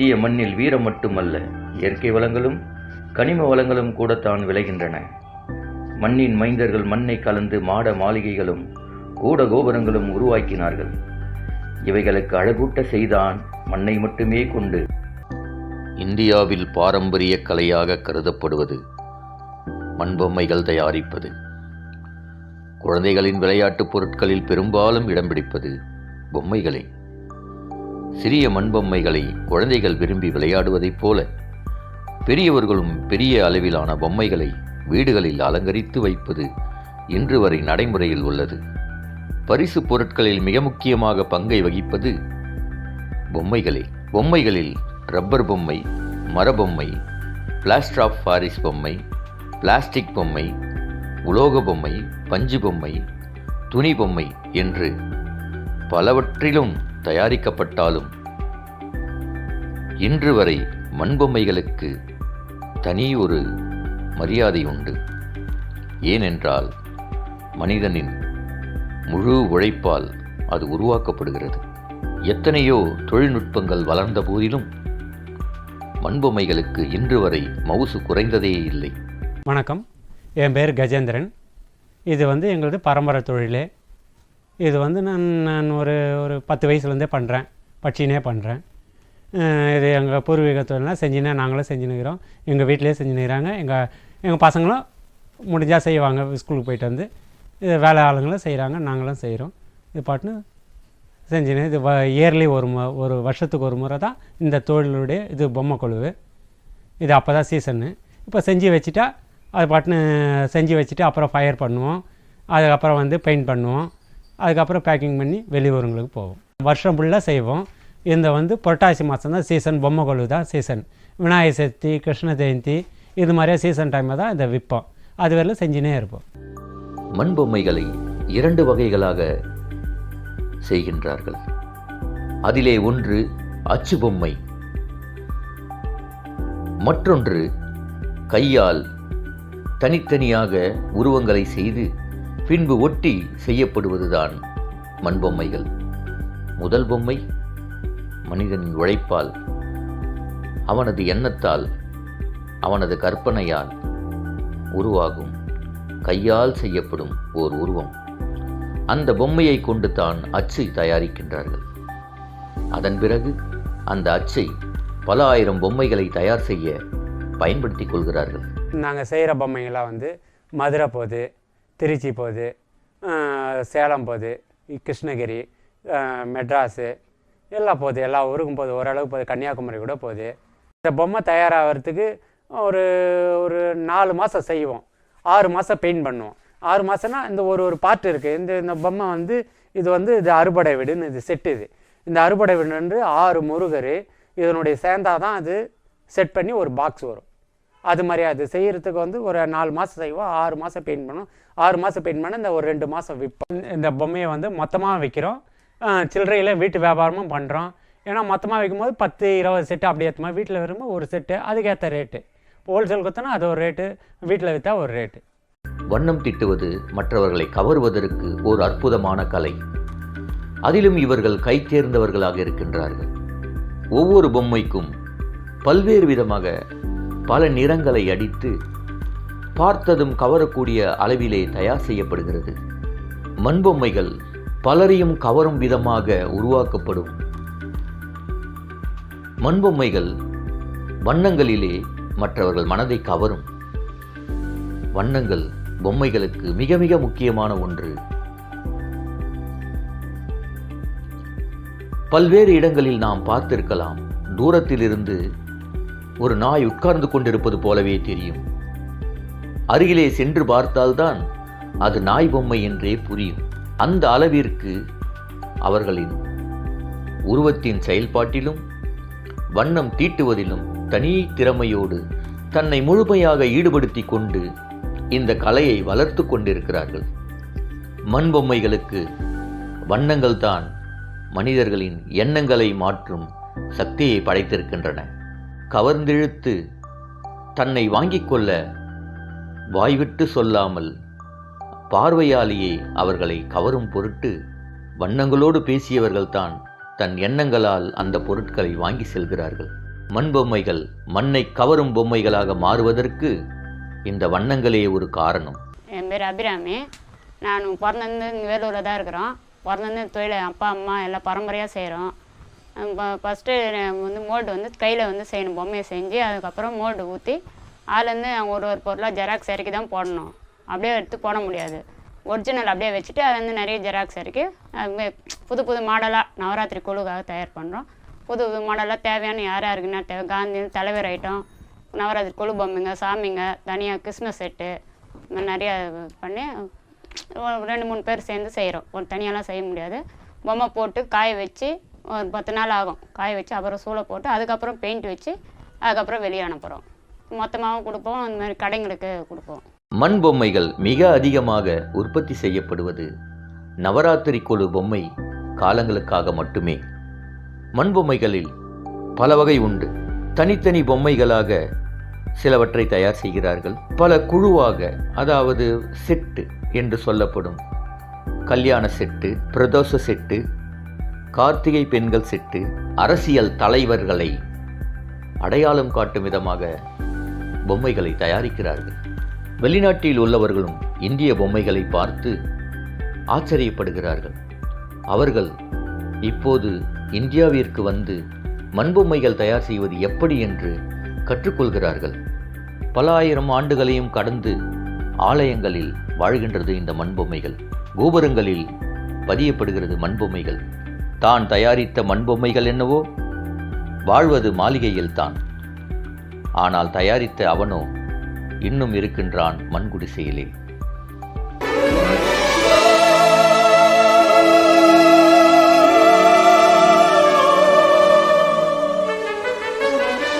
இந்திய மண்ணில் வீரம் மட்டுமல்ல இயற்கை வளங்களும் கனிம வளங்களும் கூடத்தான் விளைகின்றன. மண்ணின் மைந்தர்கள் மண்ணை கலந்து மாட மாளிகைகளும் கூட கோபுரங்களும் உருவாக்கினார்கள். இவைகளுக்கு அழகூட்ட செய்தான் மண்ணை மட்டுமே கொண்டு. இந்தியாவில் பாரம்பரிய கலையாக கருதப்படுவது மண்பொம்மைகள் தயாரிப்பது குழந்தைகளின் விளையாட்டுப் பொருட்களில் பெரும்பாலும் இடம் பிடிப்பது பொம்மைகளே. சிறிய மண்பொம்மைகளை குழந்தைகள் விரும்பி விளையாடுவதைப் போல பெரியவர்களும் பெரிய அளவிலான பொம்மைகளை வீடுகளில் அலங்கரித்து வைப்பது இன்று வரை நடைமுறையில் உள்ளது. பரிசு பொருட்களில் மிக முக்கியமாக பங்கை வகிப்பது பொம்மைகளே. பொம்மைகளில் ரப்பர் பொம்மை மரபொம்மை பிளாஸ்டர் ஆஃப் பாரிஸ் பொம்மை பிளாஸ்டிக் பொம்மை உலோக பொம்மை பஞ்சு பொம்மை துணி பொம்மை என்று பலவற்றிலும் தயாரிக்கப்பட்டாலும் இன்று வரை மண்பொம்மைகளுக்கு தனி ஒரு மரியாதை உண்டு. ஏனென்றால் மனிதனின் முழு உழைப்பால் அது உருவாக்கப்படுகிறது. எத்தனையோ தொழில்நுட்பங்கள் வளர்ந்த போதிலும் மண்பொம்மைகளுக்கு இன்று வரை மவுசு குறைந்ததே இல்லை. வணக்கம். என் பேர் கஜேந்திரன். இது வந்து எங்களது பரம்பரை தொழிலே இது வந்து நான் நான் ஒரு ஒரு பத்து வயசுலேருந்தே பண்ணுறேன் பட்சினே பண்ணுறேன் இது எங்கள் பூர்வீக தொழிலாம் செஞ்சுனே நாங்களும் செஞ்சுனுக்கிறோம். எங்கள் வீட்டிலே செஞ்சுனுக்கிறாங்க. எங்கள் எங்கள் பசங்களும் முடிஞ்சால் செய்வாங்க. ஸ்கூலுக்கு போயிட்டு வந்து இது வேலை ஆளுங்களும் செய்கிறாங்க நாங்களும் செய்கிறோம் இது பாட்டுன்னு செஞ்சுன்னு இது வ இயர்லி ஒரு மு ஒரு வருஷத்துக்கு ஒரு முறை தான் இந்த தொழிலுடைய இது பொம்மை கொழுவு. இது அப்போ தான் சீசன்னு. இப்போ செஞ்சு வச்சுட்டா அது பாட்டுன்னு செஞ்சு வச்சுட்டு அப்புறம் ஃபயர் பண்ணுவோம். அதுக்கப்புறம் வந்து பெயிண்ட் பண்ணுவோம். அதுக்கப்புறம் பேக்கிங் பண்ணி வெளியூருங்களுக்கு போவோம். வருஷம் ஃபுல்லாக செய்வோம். இந்த வந்து புரட்டாசி மாதம் தான் சீசன் பொம்மை கொழு தான் சீசன் விநாயகர் சதுர்த்தி கிருஷ்ண ஜெயந்தி இது மாதிரியே சீசன் டைமில் தான் இதை விற்போம். அது வரையில் செஞ்சுனே இருப்போம். மண்பொம்மைகளை இரண்டு வகைகளாக செய்கின்றார்கள். அதிலே ஒன்று அச்சு பொம்மை மற்றொன்று கையால் தனித்தனியாக உருவங்களை செய்து பின்பு ஒட்டி செய்யப்படுவதுதான் மண்பொம்மைகள். முதல் பொம்மை மனிதனின் உழைப்பால் அவனது எண்ணத்தால் அவனது கற்பனையால் உருவாகும் கையால் செய்யப்படும் ஓர் உருவம். அந்த பொம்மையை கொண்டு தான் அச்சை தயாரிக்கின்றார்கள். அதன் பிறகு அந்த அச்சை பல ஆயிரம் பொம்மைகளை தயார் செய்ய பயன்படுத்திக் கொள்கிறார்கள். நாங்கள் செய்கிற பொம்மைகளாக வந்து மதுரை போகுது திருச்சி போகுது சேலம் போகுது கிருஷ்ணகிரி மெட்ராஸு எல்லாம் போகுது எல்லா ஊருக்கும் போகுது ஓரளவுக்கு போகுது கன்னியாகுமரி கூட போகுது. இந்த பொம்மை தயாராகிறதுக்கு ஒரு ஒரு நாலு மாதம் செய்வோம். ஆறு மாதம் பெயிண்ட் பண்ணுவோம். ஆறு மாதம்னா இந்த ஒரு ஒரு பார்ட் இருக்குது இந்த இந்த பொம்மை வந்து இது வந்து இது அறுபடை வீடுன்னு இது செட்டு இது. இந்த அறுபடை வீடு வந்து ஆறு முருகர் இதனுடைய சேர்ந்தாதான் அது செட் பண்ணி ஒரு பாக்ஸ் வரும். அது மாதிரி அது செய்கிறதுக்கு வந்து ஒரு நாலு மாதம் செய்வோம் ஆறு மாதம் பெயிண்ட் பண்ணுவோம். ஆறு மாதம் பெயிண்ட் பண்ண இந்த ஒரு ரெண்டு மாதம் விற்போம். இந்த- பொம்மையை வந்து மொத்தமாக விற்கிறோம் சில்லறையில் வீட்டு வியாபாரமும் பண்ணுறோம் ஏன்னா மொத்தமாக விற்கும்போது பத்து இருபது செட்டு அப்படி ஏற்றுமா வீட்டில் வரும்போது ஒரு செட்டு அதுக்கேற்ற ரேட்டு ஹோல்சேல் கொடுத்தோன்னா அது ஒரு ரேட்டு வீட்டில் விற்றா ஒரு ரேட்டு வண்ணம் திட்டுவது மற்றவர்களை கவருவதற்கு ஒரு அற்புதமான கலை. அதிலும் இவர்கள் கைத்தேர்ந்தவர்களாக இருக்கின்றார்கள். ஒவ்வொரு பொம்மைக்கும் பல்வேறு விதமாக பல நிறங்களை அடித்து பார்த்ததும் கவரக்கூடிய அளவிலே தயார் செய்யப்படுகிறது. மண்பொம்மைகள் பலரையும் கவரும் விதமாக உருவாக்கப்படும். மண்பொம்மைகள் வண்ணங்களிலே மற்றவர்கள் மனதை கவரும். வண்ணங்கள் பொம்மைகளுக்கு மிக மிக முக்கியமான ஒன்று. பல்வேறு இடங்களில் நாம் பார்த்திருக்கலாம். தூரத்திலிருந்து ஒரு நாய் உட்கார்ந்து கொண்டிருப்பது போலவே தெரியும். அருகிலே சென்று பார்த்தால்தான் அது நாய் பொம்மை என்றே புரியும். அந்த அளவிற்கு அவர்களின் உருவத்தின் செயல்பாட்டிலும் வண்ணம் தீட்டுவதிலும் தனி திறமையோடு தன்னை முழுமையாக ஈடுபடுத்தி கொண்டு இந்த கலையை வளர்த்து கொண்டிருக்கிறார்கள். மண் பொம்மைகளுக்கு வண்ணங்கள்தான் மனிதர்களின் எண்ணங்களை மாற்றும் சக்தியை படைத்திருக்கின்றன. கவர்ந்திழுத்து தன்னை வாங்கிக் கொள்ள வாய்விட்டு சொல்லாமல் பார்வையாலேயே அவர்களை கவரும் பொருட்டு வண்ணங்களோடு பேசியவர்கள்தான் தன் எண்ணங்களால் அந்த பொருட்களை வாங்கி செல்கிறார்கள். மண் பொம்மைகள் மண்ணை கவரும் பொம்மைகளாக மாறுவதற்கு இந்த வண்ணங்களே ஒரு காரணம். என் பேர் அபிராமி. நான் பிறந்தது வேலூரில் தான் இருக்கிறோம். பிறந்தது தொழில் அப்பா அம்மா எல்லாம் பரம்பரையாக செய்கிறோம் ஃபஸ்ட்டு வந்து மோல்டு வந்து கையில் வந்து செய்யணும் பொம்மையை செஞ்சு அதுக்கப்புறம் மோல்டு ஊற்றி அதுலேருந்து ஒரு ஒரு பொருளாக ஜெராக்ஸ் இறக்கி தான் போடணும். அப்படியே எடுத்து போட முடியாது. ஒரிஜினல் அப்படியே வச்சுட்டு அதை வந்து நிறைய ஜெராக்ஸ் இறக்கி புது புது மாடலாக நவராத்திரி குழுக்காக தயார் பண்ணுறோம் புது புது மாடலாக தேவையான யார் யாருக்குன்னா தேவை காந்தி தலைவர் ஐட்டம் நவராத்திரி குழு பொம்மைங்க சாமிங்க தனியாக கிறிஸ்மஸ் செட்டு இந்த மாதிரி நிறையா பண்ணி ஒரு ரெண்டு மூணு பேர் சேர்ந்து செய்கிறோம் ஒரு தனியாலாம் செய்ய முடியாது. பொம்மை போட்டு காய வச்சு ஒரு பத்து நாள் ஆகும். காய வச்சு அப்புறம் சூளை போட்டு அதுக்கப்புறம் பெயிண்ட் வச்சு அதுக்கப்புறம் வெளியே அனுப்புகிறோம் மொத்தமாகவும் கொடுப்போம். அந்த மாதிரி கடைங்களுக்கு கொடுப்போம். மண் பொம்மைகள் மிக அதிகமாக உற்பத்தி செய்யப்படுவது நவராத்திரி குழு பொம்மை காலங்களுக்காக மட்டுமே. மண் பொம்மைகளில் பல வகை உண்டு. தனித்தனி பொம்மைகளாக சிலவற்றை தயார் செய்கிறார்கள். பல குழுவாக அதாவது செட்டு என்று சொல்லப்படும். கல்யாண செட்டு பிரதோஷ செட்டு கார்த்திகை பெண்கள் செட்டு அரசியல் தலைவர்களை அடையாளம் காட்டும் விதமாக பொம்மைகளை தயாரிக்கிறார்கள். வெளிநாட்டில் உள்ளவர்களும் இந்திய பொம்மைகளை பார்த்து ஆச்சரியப்படுகிறார்கள். அவர்கள் இப்போது இந்தியாவிற்கு வந்து மண்பொம்மைகள் தயார் செய்வது எப்படி என்று கற்றுக்கொள்கிறார்கள். பல ஆயிரம் ஆண்டுகளையும் கடந்து ஆலயங்களில் வாழ்கின்றது இந்த மண்பொம்மைகள் கோபுரங்களில் பதியப்படுகிறது மண்பொம்மைகள் தான் தயாரித்த மண்பொம்மைகள் என்னவோ? வாழ்வது மாளிகையில்தான். ஆனால் தயாரித்த அவனோ இன்னும் இருக்கின்றான் மண்குடிசையிலே.